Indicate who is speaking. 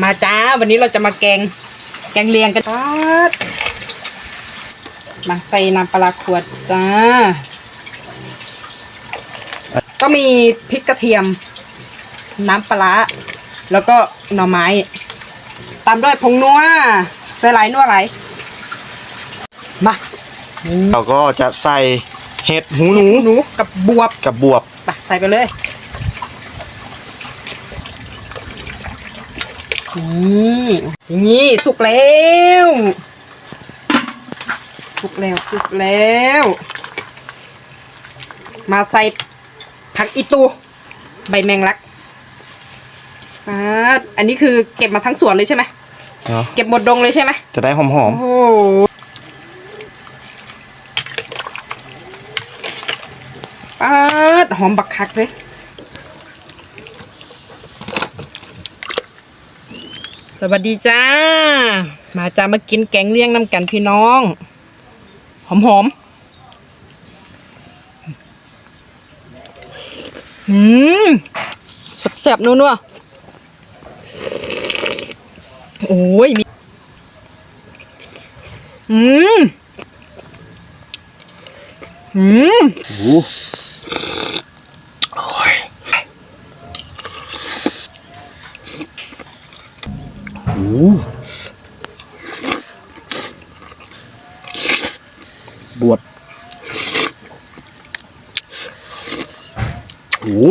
Speaker 1: มาจ้า วันนี้เราจะมาแกง แกงเลียงกันปัดมาใส่น้ำปลาร้าขวดจ้า ก็มีพริกกระเทียม น้ำปลาร้าแล้วก็หน่อไม้ ตามด้วยผงนัวใส่หลายนัวไหลายมา
Speaker 2: เราก็จะใส่เห็ดหูหนู
Speaker 1: หนูกับบวบ
Speaker 2: กับบวบ
Speaker 1: ไปใส่ไปเลย นี่อย่างนี้สุกแล้วสุกแล้วสุกแล้ว มาใส่ผักอีตู ใบแมงลักอ่าอันนี้คือเก็บมาทั้งสวนเลยใช่ไหม
Speaker 2: เนาะ
Speaker 1: เก็บหมดดงเลยใช่ไหม
Speaker 2: จะได้หอม
Speaker 1: โอ้โหปาดหอมบักคักเลย สวัสดีจ้า มาจ้ามากินแกงเลี้ยงน้ำกันพี่น้อง หอมหอมๆหืมแซ่บๆนัวๆโอ้ยมี อืม อืม
Speaker 2: โอ้ บวชโอ้